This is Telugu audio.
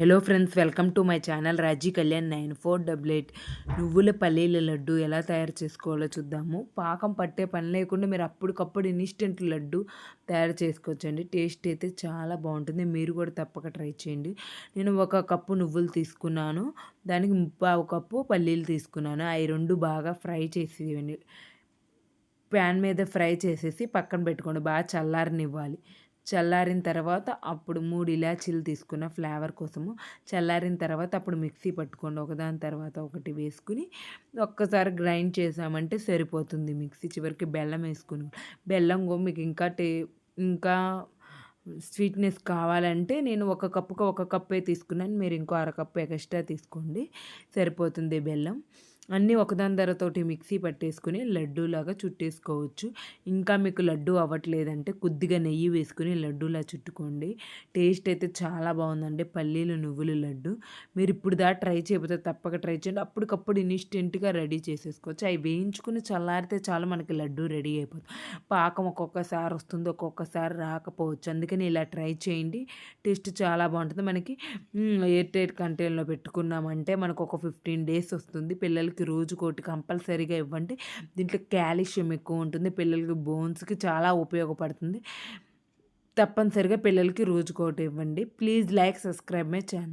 Hello friends welcome to my channel Raji Kalyan nine four double eight నువ్వుల పల్లీల లడ్డు ఎలా తయారు చేసుకోవాలో చూద్దాము. పాకం పట్టే పని లేకుండా మీరు అప్పటికప్పుడు ఇన్స్టెంట్ లడ్డు తయారు చేసుకోవచ్చండి. టేస్ట్ అయితే చాలా బాగుంటుంది. మీరు కూడా తప్పక ట్రై చేయండి. నేను ఒక కప్పు నువ్వులు తీసుకున్నాను. దానికి ముప్పావు కప్పు పల్లీలు తీసుకున్నాను. అవి రెండు బాగా ఫ్రై చేసి ప్యాన్ మీద ఫ్రై చేసేసి పక్కన పెట్టుకోండి. బాగా చల్లారనివ్వాలి. చల్లారిన తర్వాత అప్పుడు మూడు ఇలాచీలు తీసుకున్న ఫ్లేవర్ కోసము చల్లారిన తర్వాత అప్పుడు మిక్సీ పట్టుకోండి ఒకదాని తర్వాత ఒకటి వేసుకుని ఒక్కసారి గ్రైండ్ చేసామంటే సరిపోతుంది మిక్సీ. చివరికి బెల్లం వేసుకుని బెల్లం మీకు ఇంకా టే ఇంకా స్వీట్నెస్ కావాలంటే నేను ఒక కప్పుకు ఒక కప్పే తీసుకున్నాను. మీరు ఇంకో అరకప్పు ఎక్స్ట్రా తీసుకోండి. సరిపోతుంది బెల్లం. అన్నీ ఒకదాని ధరతోటి మిక్సీ పట్టేసుకుని లడ్డూలాగా చుట్టేసుకోవచ్చు. ఇంకా మీకు లడ్డు అవ్వట్లేదంటే కొద్దిగా నెయ్యి వేసుకుని లడ్డూలా చుట్టుకోండి. టేస్ట్ అయితే చాలా బాగుందండి. పల్లీలు నువ్వులు లడ్డు. మీరు ఇప్పుడు దా ట్రై చేయకపోతే తప్పక ట్రై చేయండి. అప్పటికప్పుడు ఇన్స్టెంట్గా రెడీ చేసేసుకోవచ్చు. అవి వేయించుకుని చల్లారితే చాలా మనకి లడ్డు రెడీ అయిపోతుంది పాకం ఒక్కొక్కసారి వస్తుంది ఒక్కొక్కసారి రాకపోవచ్చు. అందుకని ఇలా ట్రై చేయండి. టేస్ట్ చాలా బాగుంటుంది. మనకి ఎయిర్ టైట్ కంటైనర్లో పెట్టుకున్నామంటే మనకు ఒక ఫిఫ్టీన్ డేస్ వస్తుంది. పిల్లలకి పిల్లలకి రోజుకోటి కంపల్సరీగా ఇవ్వండి. దీంట్లో కాల్షియం ఎక్కువ ఉంటుంది. పిల్లలకి బోన్స్కి చాలా ఉపయోగపడుతుంది. తప్పనిసరిగా పిల్లలకి రోజుకోటి ఇవ్వండి. Please like subscribe my channel.